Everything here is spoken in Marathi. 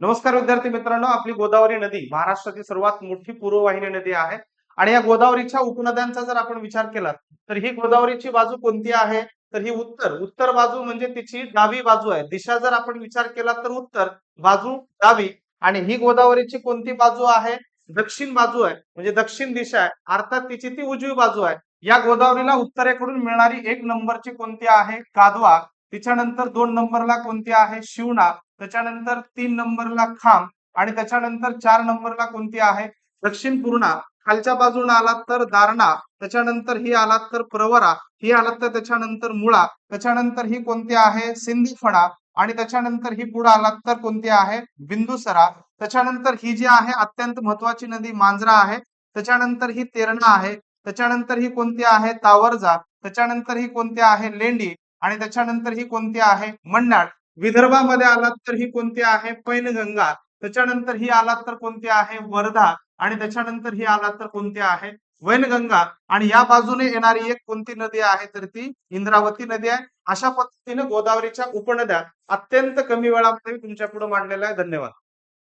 नमस्कार विद्यार्थी मित्रांनो आपली गोदावरी नदी महाराष्ट्राची सर्वात मोठी पूर्ववाहिनी नदी आहे. आणि या गोदावरीच्या उपनद्यांचा जर आपण विचार केला तर ही गोदावरीची बाजू कोणती आहे? तर ही उत्तर. उत्तर बाजू म्हणजे तिची डावी बाजू आहे. दिशा जर आपण विचार केला तर उत्तर बाजू डावी. आणि ही गोदावरीची कोणती बाजू आहे? दक्षिण बाजू आहे. म्हणजे दक्षिण दिशा आहे. अर्थात तिची ती उजवी बाजू आहे. या गोदावरीला उत्तरेकडून मिळणारी एक नंबरची कोणती आहे? कादवा. तिच्यानंतर दोन नंबरला कोणती आहे? शिवना त्याच्यानंतर तीन नंबरला खांब आणि त्याच्यानंतर चार नंबरला कोणती आहे? दक्षिण पूर्णा. खालच्या बाजूने आलात तर दारणा त्याच्यानंतर ही आलात तर प्रवरा ही आलात तर त्याच्यानंतर मुळा त्याच्यानंतर ही कोणती आहे? सिंदीफणा आणि त्याच्यानंतर ही पुढे आलात तर कोणती आहे? बिंदुसरा. त्याच्यानंतर ही जी आहे अत्यंत महत्वाची नदी मांजरा आहे. त्याच्यानंतर ही तेरणा आहे. त्याच्यानंतर ही कोणती आहे? तावरजा. त्याच्यानंतर ही कोणती आहे? लेंडी आणि त्याच्यानंतर ही कोणती आहे? मन्नाड. विदर्भामध्ये आलात तर ही कोणती आहे? पैनगंगा. त्याच्यानंतर ही आलात तर कोणती आहे? वर्धा. आणि त्याच्यानंतर ही आलात तर कोणती आहे? वैनगंगा. आणि या बाजूने येणारी एक कोणती नदी आहे? तर ती इंद्रावती नदी आहे. अशा पद्धतीने गोदावरीच्या उपनद्या अत्यंत कमी वेळामध्ये तुमच्यापुढे मांडलेल्या आहे धन्यवाद.